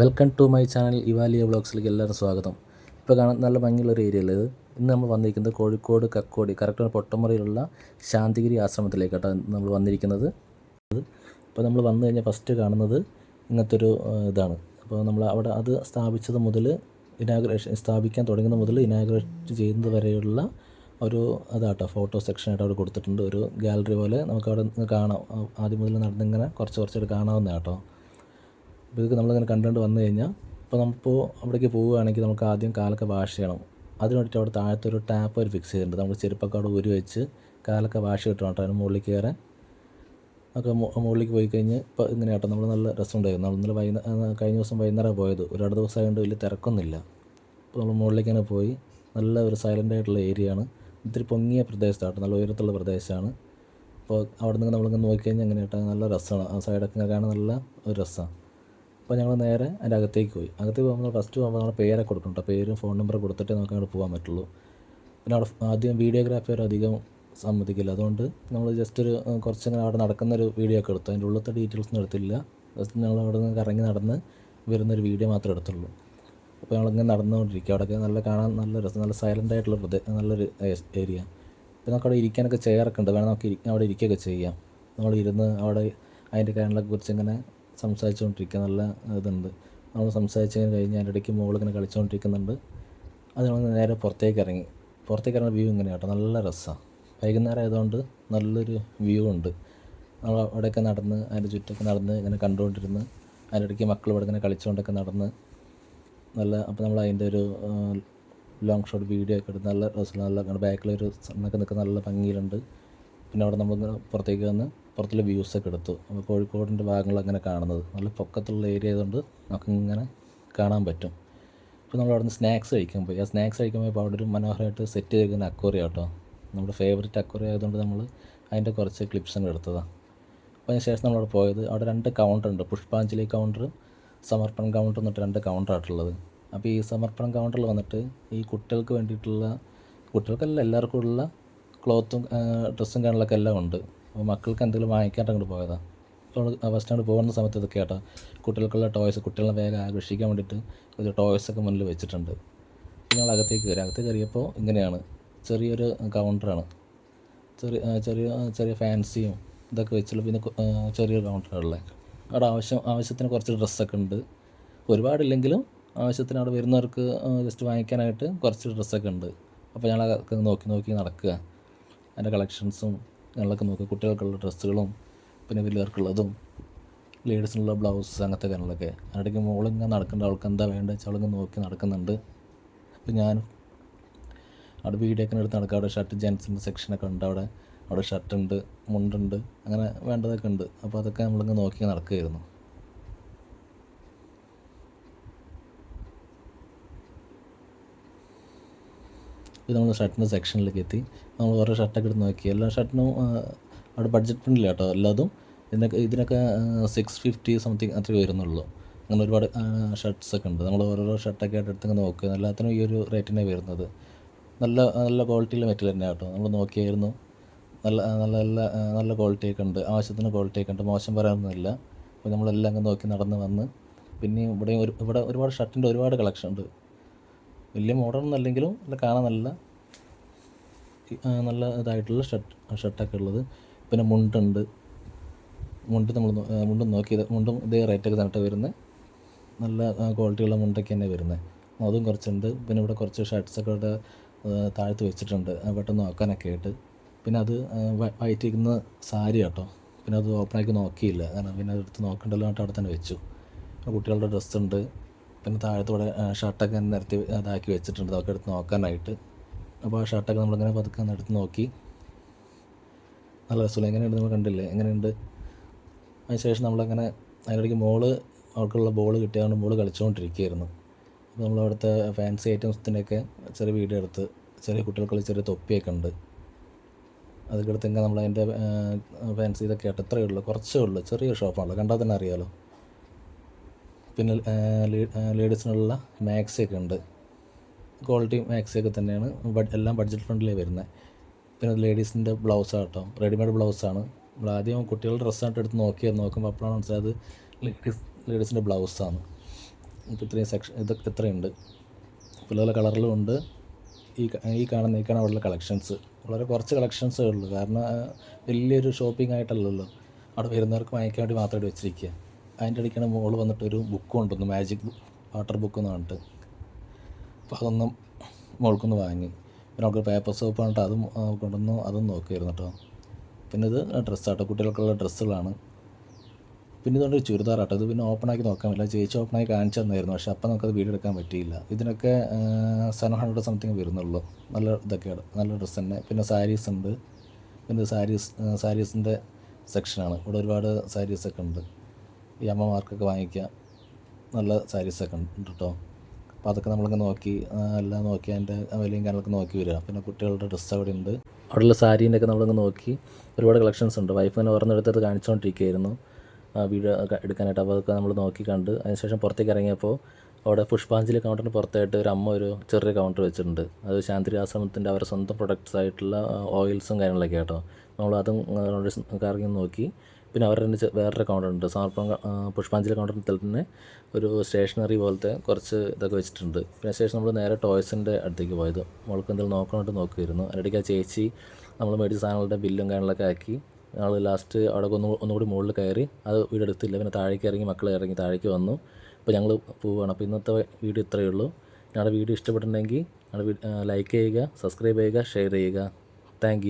Welcome to my channel Evalia വ്ളോഗ്സിലേക്ക് എല്ലാവരും സ്വാഗതം. ഇപ്പോൾ കാണാൻ നല്ല ഭംഗിയുള്ള ഒരു ഏരിയ ഇത്. ഇന്ന് നമ്മൾ വന്നിരിക്കുന്നത് കോഴിക്കോട് കക്കോടി കറക്റ്റ് പൊട്ടമുറിയിലുള്ള ശാന്തിഗിരി ആശ്രമത്തിലേക്കാട്ടോ നമ്മൾ വന്നിരിക്കുന്നത്. ഇപ്പോൾ നമ്മൾ വന്നു കഴിഞ്ഞാൽ ഫസ്റ്റ് കാണുന്നത് ഇങ്ങനത്തെ ഒരു ഇതാണ്. അപ്പോൾ നമ്മൾ അവിടെ അത് സ്ഥാപിച്ചത് മുതൽ ഇനാഗ്രേഷൻ സ്ഥാപിക്കാൻ തുടങ്ങുന്നത് മുതൽ ഇനാഗ്രേറ്റ് ചെയ്യുന്നത് വരെയുള്ള ഒരു അതാട്ടോ ഫോട്ടോ സെക്ഷനായിട്ട് അവിടെ കൊടുത്തിട്ടുണ്ട്. ഒരു ഗാലറി പോലെ നമുക്ക് അവിടെ നിന്ന് കാണാം. ആദ്യം മുതൽ നടന്നിങ്ങനെ കുറച്ച് കുറച്ചായിട്ട് കാണാവുന്ന കേട്ടോ അപ്പോൾ ഇതൊക്കെ നമ്മളിങ്ങനെ കണ്ടുകൊണ്ട് വന്നു കഴിഞ്ഞാൽ ഇപ്പോൾ നമ്മളിപ്പോൾ അവിടേക്ക് പോവുകയാണെങ്കിൽ നമുക്ക് ആദ്യം കാലൊക്കെ വാഷ് ചെയ്യണം. അതിന് വേണ്ടിയിട്ട് അവിടെ താഴത്തെ ഒരു ടാപ്പ് ഒരു ഫിക്സ് ചെയ്തിട്ടുണ്ട്. നമ്മൾ ചെരുപ്പൊക്കെ അവിടെ ഉരു വെച്ച് കാലൊക്കെ വാഷ് കിട്ടണം കേട്ടോ. അതിന് മുകളിൽ കയറാൻ. ഒക്കെ മുകളിലേക്ക് പോയി കഴിഞ്ഞ് ഇപ്പോൾ ഇങ്ങനെ കേട്ടോ. നമ്മൾ നല്ല രസം ഉണ്ടായിരുന്നു. നമ്മൾ ഇന്നലെ വൈകുന്നേരം കഴിഞ്ഞ ദിവസം വൈകുന്നേരം പോയത്. ഒരുപാട് ദിവസം ആയതുകൊണ്ട് വലിയ തിരക്കൊന്നുമില്ല. അപ്പോൾ നമ്മൾ മുകളിലേക്ക് തന്നെ പോയി. നല്ല ഒരു സൈലന്റ് ആയിട്ടുള്ള ഏരിയ ആണ്. ഇത്തിരി പൊങ്ങിയ പ്രദേശത്താണ് നല്ല ഉയരത്തുള്ള പ്രദേശമാണ്. അപ്പോൾ അവിടെ നിന്ന് നമ്മളിങ്ങനെ നോക്കിക്കഴിഞ്ഞാൽ എങ്ങനെ നല്ല രസമാണ്. ആ സൈഡൊക്കെ കാണാൻ നല്ല ഒരു രസമാണ്. അപ്പോൾ ഞങ്ങൾ നേരെ അതിന്റെ അകത്തേക്ക് പോയി. അകത്തേക്ക് പോകുമ്പോൾ ഫസ്റ്റ് പോകുമ്പോൾ നമ്മുടെ പേരെ കൊടുക്കണം പേരും ഫോൺ നമ്പർ കൊടുത്തിട്ടേ നമുക്ക് അങ്ങോട്ട് പോകാൻ പറ്റുള്ളൂ. പിന്നെ അവിടെ ആദ്യം വീഡിയോഗ്രാഫി അവർ അധികം സമ്മതിക്കില്ല. അതുകൊണ്ട് നമ്മൾ ജസ്റ്റ് ഒരു കുറച്ച് കുറച്ചിങ്ങനെ അവിടെ നടക്കുന്ന ഒരു വീഡിയോ ഒക്കെ എടുത്തു. അതിന്റെ ഉള്ളത്തെ ഡീറ്റെയിൽസ് ഒന്നും എടുത്തില്ല. ജസ്റ്റ് ഞങ്ങൾ അവിടെ നിന്ന് കറങ്ങി നടന്ന് വരുന്നൊരു വീഡിയോ മാത്രമേ എടുത്തുള്ളൂ. അപ്പോൾ ഞങ്ങളിങ്ങനെ നടന്നുകൊണ്ടിരിക്കുക. അവിടെയൊക്കെ നല്ല കാണാൻ നല്ല രസം നല്ല സൈലന്റ് ആയിട്ടുള്ള പ്രദേശം നല്ലൊരു ഏരിയ അപ്പോൾ നമുക്ക് അവിടെ ഇരിക്കാനൊക്കെ ചെയറൊക്കെ ഉണ്ട്. വേണം നമുക്ക് അവിടെ ഇരിക്കുകയൊക്കെ ചെയ്യാം. നമ്മൾ ഇരുന്ന് അവിടെ അതിന്റെ കാര്യങ്ങളെ കുറിച്ച് ഇങ്ങനെ സംസാരിച്ചുകൊണ്ടിരിക്കുക നല്ല ഇതുണ്ട്. നമ്മൾ സംസാരിച്ച് കഴിഞ്ഞ് അതിന്റെ ഇടയ്ക്ക് മുകളിങ്ങനെ കളിച്ചുകൊണ്ടിരിക്കുന്നുണ്ട് അത് നമ്മൾ നേരെ പുറത്തേക്ക് ഇറങ്ങി. പുറത്തേക്ക് ഇറങ്ങുന്ന വ്യൂ ഇങ്ങനെ കേട്ടോ. നല്ല രസമാണ് വൈകുന്നേരം ആയതുകൊണ്ട് നല്ലൊരു വ്യൂ ഉണ്ട്. നമ്മൾ അവിടെയൊക്കെ നടന്ന് അതിന്റെ ചുറ്റൊക്കെ നടന്ന് ഇങ്ങനെ കണ്ടുകൊണ്ടിരുന്ന് അതിന്റെ ഇടയ്ക്ക് മക്കൾ ഇവിടെ ഇങ്ങനെ കളിച്ചുകൊണ്ടൊക്കെ നടന്ന് നല്ല അപ്പോൾ നമ്മൾ അതിന്റെ ഒരു ലോങ് ഷോട്ട് വീഡിയോ ഒക്കെ എടുത്ത് നല്ല നല്ല ബാക്കിലൊരു സണ്ണൊക്കെ നിൽക്കുന്ന നല്ല ഭംഗിയിലുണ്ട്. പിന്നെ അവിടെ നമ്മൾ പുറത്തേക്ക് വന്ന് പുറത്തുള്ള വ്യൂസൊക്കെ എടുത്തു. അപ്പോൾ കോഴിക്കോടിന്റെ ഭാഗങ്ങൾ അങ്ങനെ കാണുന്നത്. നല്ല പൊക്കത്തുള്ള ഏരിയ ആയതുകൊണ്ട് നമുക്ക് ഇങ്ങനെ കാണാൻ പറ്റും. ഇപ്പോൾ നമ്മൾ അവിടെ നിന്ന് സ്നാക്സ് കഴിക്കാൻ പോയി ആ സ്നാക്സ് കഴിക്കാൻ പോയപ്പോൾ അവിടെ ഒരു മനോഹരമായിട്ട് സെറ്റ് ചെയ്തിരിക്കുന്ന അക്വറിയ കേട്ടോ. നമ്മുടെ ഫേവറേറ്റ് അക്വറിയ ആയതുകൊണ്ട് നമ്മൾ അതിന്റെ കുറച്ച് ക്ലിപ്സ് അങ്ങ് എടുത്തതാണ് അപ്പോൾ അതിന് ശേഷം നമ്മളവിടെ പോയത് അവിടെ രണ്ട് കൗണ്ടർ ഉണ്ട്. പുഷ്പാഞ്ജലി കൗണ്ടർ സമർപ്പൺ കൗണ്ടർ എന്നിട്ട് രണ്ട് കൗണ്ടറായിട്ടുള്ളത് അപ്പോൾ ഈ സമർപ്പണം കൗണ്ടറിൽ വന്നിട്ട് ഈ കുട്ടികൾക്ക് വേണ്ടിയിട്ടുള്ള കുട്ടികൾക്കല്ല എല്ലാവർക്കും ഉള്ള ക്ലോത്തും ഡ്രസ്സും കാര്യങ്ങളൊക്കെ എല്ലാം ഉണ്ട്. അപ്പോൾ മക്കൾക്ക് എന്തെങ്കിലും വാങ്ങിക്കാണ്ട് അങ്ങോട്ട് അപ്പോൾ ഫസ്റ്റ് അങ്ങോട്ട് പോകുന്ന സമയത്ത് ഇതൊക്കെ കേട്ടോ. കുട്ടികൾക്കുള്ള ടോയ്സ് കുട്ടികളെ വേഗം ആകർഷിക്കാൻ വേണ്ടിയിട്ട് ഒരു ടോയ്സ് ഒക്കെ മുന്നിൽ വെച്ചിട്ടുണ്ട്. ഞങ്ങൾ അകത്തേക്ക് കയറി. അകത്തേക്ക് കയറിയപ്പോൾ ഇങ്ങനെയാണ്. ചെറിയൊരു കൗണ്ടറാണ് ചെറിയ ചെറിയ ചെറിയ ഫാൻസിയും ഇതൊക്കെ വെച്ചുള്ള പിന്നെ ചെറിയൊരു കൗണ്ടറുള്ളത് അവിടെ ആവശ്യം ആവശ്യത്തിന് കുറച്ച് ഡ്രസ്സൊക്കെ ഉണ്ട്. ഒരുപാടില്ലെങ്കിലും ആവശ്യത്തിന് അവിടെ വരുന്നവർക്ക് ജസ്റ്റ് വാങ്ങിക്കാനായിട്ട് കുറച്ച് ഡ്രസ്സൊക്കെ ഉണ്ട്. അപ്പോൾ ഞങ്ങൾ നോക്കി നോക്കി നടക്കുക. അതിന്റെ കളക്ഷൻസും ഞങ്ങളൊക്കെ നോക്കി കുട്ടികൾക്കുള്ള ഡ്രസ്സുകളും പിന്നെ വലിയവർക്കുള്ളതും ലേഡീസിനുള്ള ബ്ലൗസ് അങ്ങനത്തെ കാര്യങ്ങളൊക്കെ. അതിനിടയ്ക്ക് മോളിങ്ങനെ നടക്കേണ്ട അവൾക്ക് എന്താ വേണ്ടത് വെച്ചാൽ അവളിങ്ങനെ നോക്കി നടക്കുന്നുണ്ട്. അപ്പോൾ ഞാൻ അവിടെ വീഡിയോ ഒക്കെ എടുത്ത് നടക്കുക. അവിടെ ഷർട്ട് ജെൻസിന്റെ സെക്ഷനൊക്കെ ഉണ്ട്. അവിടെ അവിടെ ഷർട്ടുണ്ട് മുണ്ടുണ്ട് അങ്ങനെ വേണ്ടതൊക്കെ ഉണ്ട്. അപ്പോൾ അതൊക്കെ നമ്മളിങ്ങനെ നോക്കി നടക്കുകയായിരുന്നു. ഇത് നമ്മൾ ഷർട്ടിന്റെ സെക്ഷനിലേക്ക് എത്തി. നമ്മൾ ഓരോ ഷർട്ടൊക്കെ എടുത്ത് നോക്കി. എല്ലാ ഷർട്ടിനും അവിടെ ബഡ്ജറ്റ് ഫ്രണ്ട്ലി കേട്ടോ എല്ലാതും. ഇതിനൊക്കെ ഇതിനൊക്കെ സിക്സ് ഫിഫ്റ്റി സംതിങ് അത്രേ വരുന്നുള്ളൂ. അങ്ങനെ ഒരുപാട് ഷർട്ട്സ് ഒക്കെ ഉണ്ട്. നമ്മൾ ഓരോരോ ഷർട്ടൊക്കെ ആയിട്ട് എടുത്തൊക്കെ നോക്കുക എല്ലാത്തിനും ഈ ഒരു റേറ്റിനെ വരുന്നത്. നല്ല നല്ല ക്വാളിറ്റിയിൽ മെറ്റീരിയൽ തന്നെ കേട്ടോ. നമ്മൾ നോക്കിയായിരുന്നു. നല്ല നല്ല നല്ല നല്ല ക്വാളിറ്റി ഒക്കെ ഉണ്ട്. ആവശ്യത്തിന് ക്വാളിറ്റി ഒക്കെ ഉണ്ട്. മോശം പറയാനൊന്നുമില്ല. അപ്പോൾ നമ്മളെല്ലാം അങ്ങ് നോക്കി നടന്ന് വന്ന്. പിന്നെ ഇവിടെ ഒരു ഇവിടെ ഒരുപാട് ഷർട്ടിന്റെ ഒരുപാട് കളക്ഷൻ ഉണ്ട്. വലിയ മോഡേൺ ഒന്നല്ലെങ്കിലും നല്ല കാണാൻ നല്ല നല്ല ഇതായിട്ടുള്ള ഷർട്ട് ഷർട്ടൊക്കെ ഉള്ളത്. പിന്നെ മുണ്ടുണ്ട് മുണ്ട് നമ്മൾ മുണ്ട് നോക്കിയത് മുണ്ടും ഇതേ റേറ്റൊക്കെ തന്നിട്ട് വരുന്നത് നല്ല ക്വാളിറ്റിയുള്ള മുണ്ടൊക്കെ തന്നെ വരുന്നത് അതും കുറച്ചുണ്ട്. പിന്നെ ഇവിടെ കുറച്ച് ഷർട്ട്സൊക്കെ ഇവിടെ താഴ്ത്ത് വെച്ചിട്ടുണ്ട്. പെട്ടെന്ന് നോക്കാനൊക്കെ ആയിട്ട്. പിന്നെ അത് വയറ്റിരിക്കുന്ന സാരി കേട്ടോ പിന്നെ അത് ഓപ്പണാക്കി നോക്കിയില്ല. കാരണം പിന്നെ അതെടുത്ത് നോക്കണ്ടല്ലോ എന്നിട്ട് അവിടെ തന്നെ വെച്ചു. കുട്ടികളുടെ ഡ്രസ്സ് ഉണ്ട്. പിന്നെ താഴത്തോടെ ഷർട്ടൊക്കെ നിരത്തി അതാക്കി വെച്ചിട്ടുണ്ട്. അതൊക്കെ എടുത്ത് നോക്കാനായിട്ട്. അപ്പോൾ ആ ഷർട്ടൊക്കെ നമ്മളിങ്ങനെ പതുക്കെ എടുത്ത് നോക്കി. നല്ല രസമില്ല? എങ്ങനെയുണ്ട് നമ്മൾ കണ്ടില്ലേ? എങ്ങനെയുണ്ട്? അതിനുശേഷം നമ്മളങ്ങനെ അതിനിടയ്ക്ക് മോൾ അവർക്കുള്ള ബോൾ കിട്ടിയതുകൊണ്ട് ബോൾ കളിച്ചുകൊണ്ടിരിക്കുകയായിരുന്നു അപ്പോൾ നമ്മൾ അവിടുത്തെ ഫാൻസി ഐറ്റംസിന്റെയൊക്കെ ചെറിയ വീഡിയോ എടുത്ത് ചെറിയ കുട്ടികൾക്കുള്ള ചെറിയ തൊപ്പിയൊക്കെ ഉണ്ട്. അതൊക്കെ എടുത്ത് നമ്മളതിന്റെ ഫാൻസി ഇതൊക്കെ ആയിട്ട് എത്രയേ ഉള്ളൂ. കുറച്ചേ ഉള്ളൂ. ചെറിയ ഷോപ്പാണല്ലോ. കണ്ടാൽ തന്നെ അറിയാലോ. പിന്നെ ലേഡീസിനുള്ള മാക്സിയൊക്കെ ഉണ്ട്. ക്വാളിറ്റി മാക്സിയൊക്കെ തന്നെയാണ്. എല്ലാം ബഡ്ജറ്റ് ഫ്രണ്ട്ലി വരുന്നത് പിന്നെ ലേഡീസിന്റെ ബ്ലൗസാണ് കേട്ടോ. റെഡിമെയ്ഡ് ബ്ലൗസാണ്. നമ്മൾ ആദ്യം കുട്ടികളുടെ ഡ്രസ്സായിട്ട് എടുത്ത് നോക്കിയാൽ നോക്കുമ്പോൾ അപ്പോഴാണ് മനസ്സിലായത് ലേഡീസ് ലേഡീസിന്റെ ബ്ലൗസാണ്. ഇപ്പോൾ ഇത്രയും സെക്ഷൻ ഇതൊക്കെ ഇത്രയുണ്ട്. പല കളറിലും ഉണ്ട്. ഈ ഈ കാണുന്ന ഈ കാണാൻ ഉള്ള കളക്ഷൻസ്. വളരെ കുറച്ച് കളക്ഷൻസേ ഉള്ളൂ. കാരണം വലിയൊരു ഷോപ്പിംഗ് ആയിട്ടല്ലല്ലോ. അവിടെ വരുന്നവർക്ക് വാങ്ങിക്കാൻ വേണ്ടി മാത്രമായിട്ട് വെച്ചിരിക്കുക. അതിന്റെ ഇടയ്ക്കാണ് മോൾ വന്നിട്ട് ഒരു ബുക്ക് കൊണ്ടുവന്നു മാജിക് വാട്ടർ ബുക്ക് എന്ന് പറഞ്ഞിട്ട്. അപ്പോൾ അതൊന്നും മോൾക്കൊന്ന് വാങ്ങി. പിന്നെ അവൾക്ക് പേപ്പർ സോപ്പ് പറഞ്ഞിട്ട് അതും കൊണ്ടുവന്നു അതും നോക്കിയായിരുന്നു കേട്ടോ പിന്നെ ഇത് ഡ്രസ്സാട്ടോ കുട്ടികൾക്കുള്ള ഡ്രസ്സുകളാണ് പിന്നെ ഇതുകൊണ്ട് ഒരു ചുരിദാറാട്ടോ ഇത് പിന്നെ ഓപ്പണാക്കി നോക്കാൻ പറ്റില്ല. ചേച്ചി ഓപ്പണാക്കി കാണിച്ചു തന്നായിരുന്നു പക്ഷേ അപ്പം നമുക്കത് വീഡിയോ എടുക്കാൻ പറ്റിയില്ല. ഇതിനൊക്കെ സെവൻ ഹൺഡ്രഡ് സംതിങ് വരുന്നുള്ളൂ. നല്ല ഇതൊക്കെയാണ് നല്ല ഡ്രസ്സ് തന്നെ. പിന്നെ സാരീസ് ഉണ്ട്. പിന്നെ സാരീസ് സാരീസിന്റെ സെക്ഷനാണ് ഇവിടെ ഒരുപാട് സാരീസൊക്കെ ഉണ്ട്. ഈ അമ്മമാർക്കൊക്കെ വാങ്ങിക്കാം നല്ല സാരീസൊക്കെ ഉണ്ട് കേട്ടോ അപ്പോൾ അതൊക്കെ നമ്മളിങ്ങനെ നോക്കി എല്ലാം നോക്കി അതിന്റെ വിലയും കാര്യങ്ങളൊക്കെ നോക്കി വരിക. പിന്നെ കുട്ടികളുടെ ഡ്രസ്സ് അവിടെ ഉണ്ട്. അവിടെയുള്ള സാരീന്റെ ഒക്കെ നമ്മളിങ്ങനെ നോക്കി. ഒരുപാട് കളക്ഷൻസ് ഉണ്ട്. വൈഫ് ഇങ്ങനെ ഓർന്നെടുത്തത് കാണിച്ചുകൊണ്ടിരിക്കുകയായിരുന്നു വീഡിയോ എടുക്കാനായിട്ട്. അപ്പോൾ അതൊക്കെ നമ്മൾ നോക്കി കണ്ട് അതിനുശേഷം പുറത്തേക്ക് ഇറങ്ങിയപ്പോൾ അവിടെ പുഷ്പാഞ്ജലി കൗണ്ടറിന് പുറത്തായിട്ട് ഒരു അമ്മ ഒരു ചെറിയ കൗണ്ടർ വെച്ചിട്ടുണ്ട്. അത് ശാന്തി ആശ്രമത്തിന്റെ അവരുടെ സ്വന്തം പ്രൊഡക്ട്സ് ആയിട്ടുള്ള ഓയിൽസും കാര്യങ്ങളൊക്കെ കേട്ടോ നമ്മൾ അതും കറങ്ങി നോക്കി. പിന്നെ അവരുടെ തന്നെ വേറൊരു അക്കൗണ്ടുണ്ട് സമർപ്പണ അക്കൗണ്ടിൽ പുഷ്പാഞ്ജലി കൗണ്ടറിൽ തന്നെ ഒരു സ്റ്റേഷനറി പോലത്തെ കുറച്ച് ഇതൊക്കെ വെച്ചിട്ടുണ്ട്. പിന്നെ ശേഷം നമ്മൾ നേരെ ടോയ്സിന്റെ അടുത്തേക്ക് പോയത്. മോൾക്ക് എന്തെങ്കിലും നോക്കണമെന്ന് നോക്കിയിരുന്നു അതിനിടയ്ക്ക് ആ ചേച്ചി നമ്മൾ മേടിച്ച സാധനങ്ങളുടെ ബില്ലും കാര്യങ്ങളൊക്കെ ആക്കി. ഞങ്ങൾ ലാസ്റ്റ് അവിടെ ഒന്ന് ഒന്നുകൂടി മുകളിൽ കയറി. അത് വീട് എടുത്തില്ല. പിന്നെ താഴേക്ക് ഇറങ്ങി മക്കൾ ഇറങ്ങി താഴേക്ക് വന്നു. അപ്പോൾ ഞങ്ങൾ പോവുകയാണ് അപ്പോൾ ഇന്നത്തെ വീഡിയോ ഇത്രയേ ഉള്ളൂ. ഞങ്ങളുടെ വീഡിയോ ഇഷ്ടപ്പെട്ടിട്ടുണ്ടെങ്കിൽ ഞങ്ങളുടെ ലൈക്ക് ചെയ്യുക സബ്സ്ക്രൈബ് ചെയ്യുക ഷെയർ ചെയ്യുക. താങ്ക്